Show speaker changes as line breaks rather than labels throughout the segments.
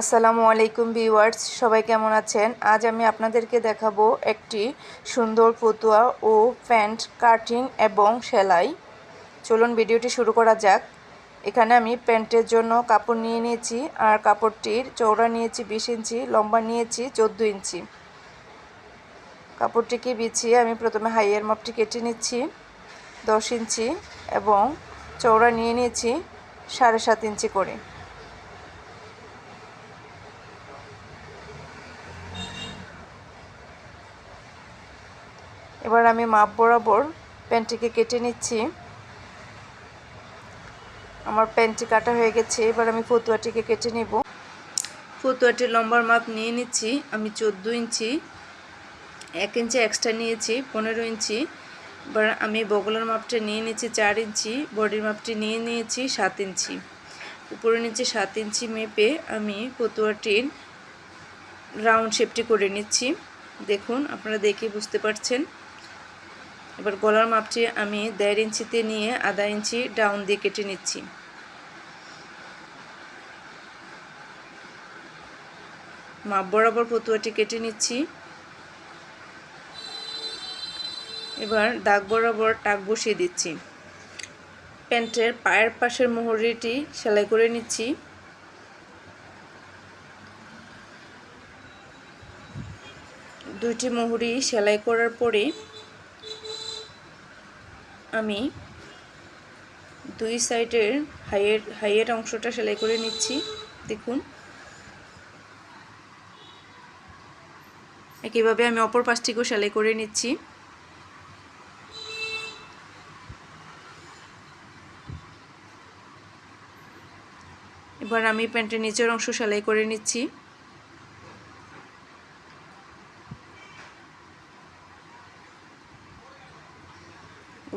আসসালামু আলাইকুম ভিউয়ার্স, সবাই কেমন আছেন? আজ আমি আপনাদেরকে দেখাবো একটি সুন্দর ফতুয়া ও প্যান্ট কাটিং এবং সেলাই। চলুন ভিডিওটি শুরু করা যাক। এখানে আমি প্যান্টের জন্য কাপড় নিয়ে নিয়েছি, আর কাপড়টির চৌড়া নিয়েছি বিশ ইঞ্চি, লম্বা নিয়েছি চোদ্দ ইঞ্চি। কাপড়টিকে বিছিয়ে আমি প্রথমে হাইয়ের মাপটি কেটে নিচ্ছি, দশ ইঞ্চি, এবং চৌড়া নিয়ে নিয়েছি সাড়ে সাত ইঞ্চি করে। এবার আমি মাপ বরাবর প্যান্টটিকে কেটে নিচ্ছি। আমার প্যান্টটি কাটা হয়ে গেছে, এবার আমি ফতুয়াটিকে কেটে নেব। ফতুয়াটির লম্বার মাপ নিয়ে নিচ্ছি, আমি চোদ্দ ইঞ্চি, এক ইঞ্চি এক্সট্রা নিয়েছি, পনেরো ইঞ্চি। এবার আমি বগলের মাপটা নিয়ে নিচ্ছি চার ইঞ্চি, বডির মাপটি নিয়ে নিয়েছি সাত ইঞ্চি। উপরে নিচে সাত ইঞ্চি মেপে আমি ফতুয়াটির রাউন্ড শেপটি করে নিচ্ছি। দেখুন, আপনারা দেখে বুঝতে পারছেন। এবার গলার মাপটি আমি দেড় ইঞ্চিতে নিয়ে আধা ইঞ্চি ডাউন দিয়ে কেটে নিচ্ছি। মাপ বরাবর পতুয়াটি কেটে নিচ্ছি। এবার দাগ বরাবর টাক বসিয়ে দিচ্ছি। প্যান্টের পায়ের পাশের মোহরিটি সেলাই করে নিচ্ছি। দুইটি মোহরি সেলাই করার পরে আমি দুই সাইডের হাইয়ের হাইয়ের অংশটা সেলাই করে নিচ্ছি। দেখুন। একইভাবে আমি অপর পাশটিকেও সেলাই করে নিচ্ছি। এবার আমি প্যান্টের নিচের অংশ সেলাই করে নিচ্ছি।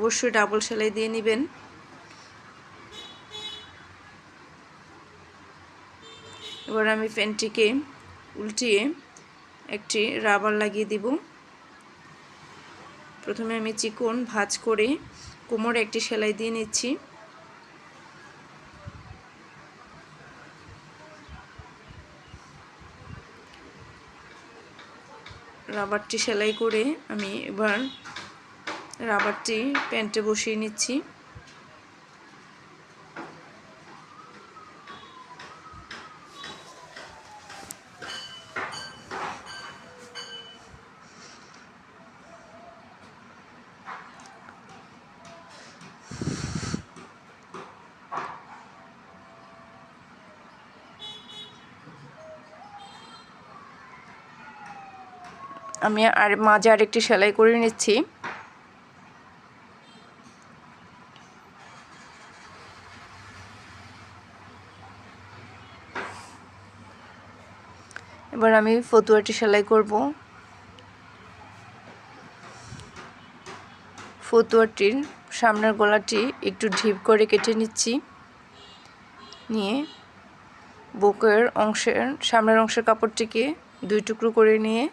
অবশ্যই ডাবল সেলাই দিয়ে নেবেন। এবার আমি প্যান্টটিকে উল্টিয়ে একটি রাবার লাগিয়ে দিব। প্রথমে আমি চিকন ভাজ করে কোমরে একটি সেলাই দিয়ে নিচ্ছি। রাবারটি সেলাই করে আমি এবার রাবারটি প্যান্টে বসিয়ে নিচ্ছি। আমি আর মাঝে আরেকটি সেলাই করে নিচ্ছি। এবার আমি ফতুয়াটি সেলাই করব। ফতুয়াটির সামনের গলাটি একটু ঢিপ করে কেটে নিচ্ছি। নিয়ে বুকের অংশের, সামনের অংশের কাপড়টিকে দুই টুকরো করে নিয়ে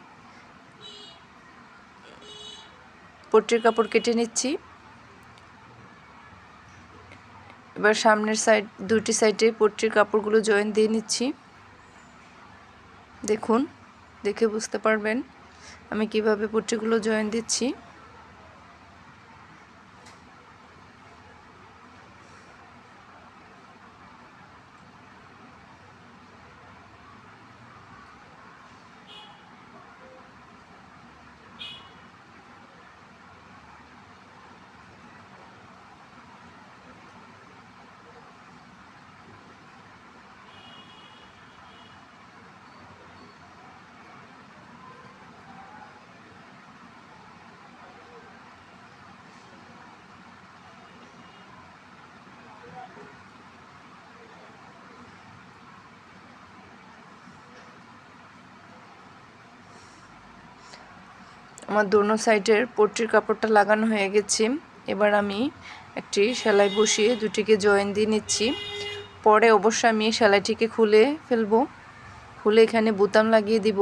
পট্টির কাপড় কেটে নিচ্ছি। এবার সামনের সাইড দুটি সাইডে পট্টির কাপড়গুলো জয়েন দিয়ে নিচ্ছি। দেখুন দেখে বুঝতে পারবেন আমি কীভাবে পট্টিগুলো জয়েন দিচ্ছি। আমার দোনো সাইডের পোট্রির কাপড়টা লাগানো হয়ে গেছে। এবার আমি একটি সেলাই বসিয়ে দুটিকে জয়েন দিয়ে নিচ্ছি। পরে অবশ্য আমি সেলাইটিকে খুলে ফেলব। খুলে এখানে বোতাম লাগিয়ে দিব।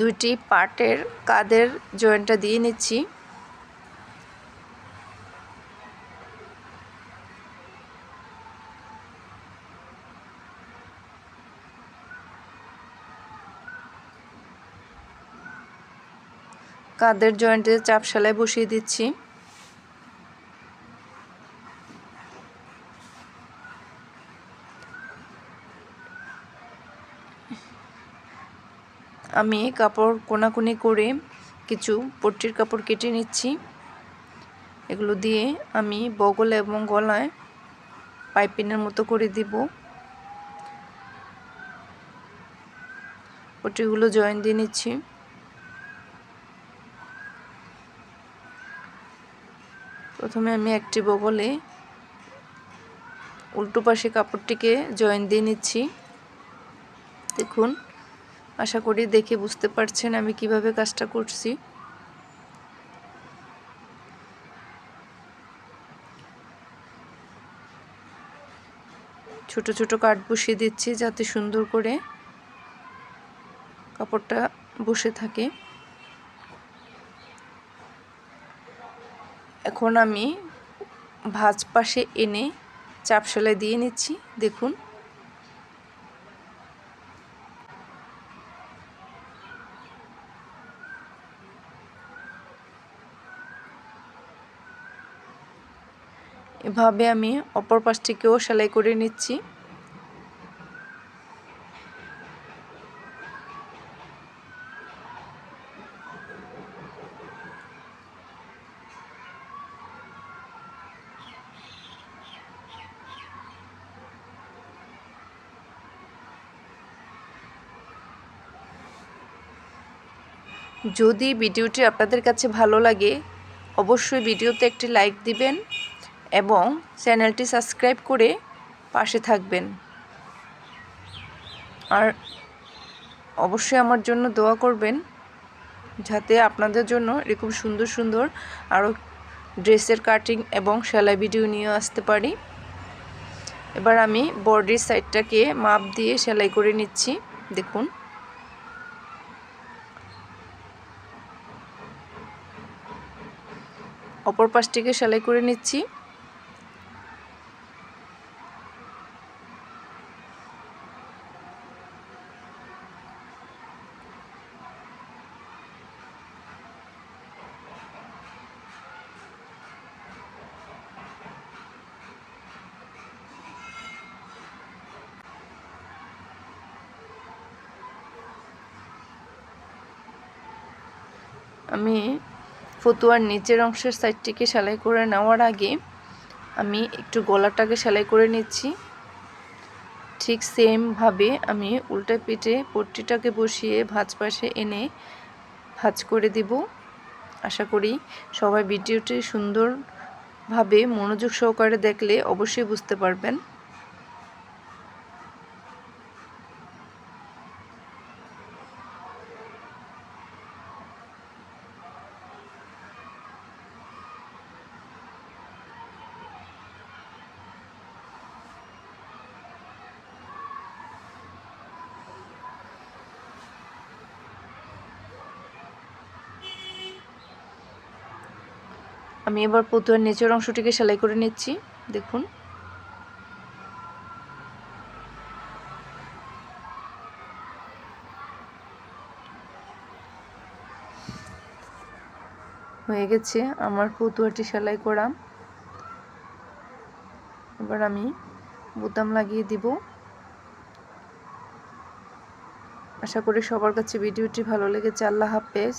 দুইটি পাটের কাদের জয়েন্টটা দিয়ে নিচ্ছি। কাদের জয়েন্টে চাপ সেলাই বসিয়ে দিচ্ছি? আমি কাপড় কোনাকুনি করে কিছু পট্টির কাপড় কেটে নিচ্ছি। এগুলো দিয়ে আমি বগল এবং গলায় পাইপিনের মতো করে দিব। পট্টিগুলো জয়েন দিয়ে নিচ্ছি। প্রথমে আমি একটি বগলে উল্টো পাশে কাপড়টিকে জয়েন দিয়ে নিচ্ছি। দেখুন, আশা করি দেখে বুঝতে পারছেন আমি কীভাবে কাজটা করছি। ছোট ছোট কাঠ বসিয়ে দিচ্ছি যাতে সুন্দর করে কাপড়টা বসে থাকে। এখন আমি ভাজ পাশে এনে চাপ সেলাই দিয়ে নিচ্ছি, দেখুন। এভাবে আমি অপর পাশটিকেও সেলাই করে নিচ্ছি। যদি ভিডিওটি আপনাদের কাছে ভালো লাগে, অবশ্যই ভিডিওতে একটি লাইক দিবেন এবং চ্যানেলটি সাবস্ক্রাইব করে পাশে থাকবেন। আর অবশ্যই আমার জন্য দোয়া করবেন, যাতে আপনাদের জন্য এরকম সুন্দর সুন্দর আরও ড্রেসের কাটিং এবং সেলাই ভিডিও নিয়ে আসতে পারি। এবার আমি বডির সাইডটাকে মাপ দিয়ে সেলাই করে নিচ্ছি, দেখুন। অপর পাশটিকে সেলাই করে নিচ্ছি। আমি ফতুয়ার নিচের অংশের সাইডটিকে সেলাই করে নেওয়ার আগে আমি একটু গলাটাকে সেলাই করে নিচ্ছি। ঠিক সেমভাবে আমি উল্টা পিঠে পট্টিটাকে বসিয়ে ভাজ পাশে এনে ভাজ করে দিব। আশা করি সবাই ভিডিওটি সুন্দরভাবে মনোযোগ সহকারে দেখলে অবশ্যই বুঝতে পারবেন। আমি এবার পতুয়ার নিচের অংশটিকে সেলাই করে নিচ্ছি, দেখুন। হয়ে গেছে আমার পতুয়াটি সেলাই করা। এবার আমি বোতাম লাগিয়ে দিব। আশা করি সবার কাছে ভিডিওটি ভালো লেগেছে। আল্লাহ হাফেজ।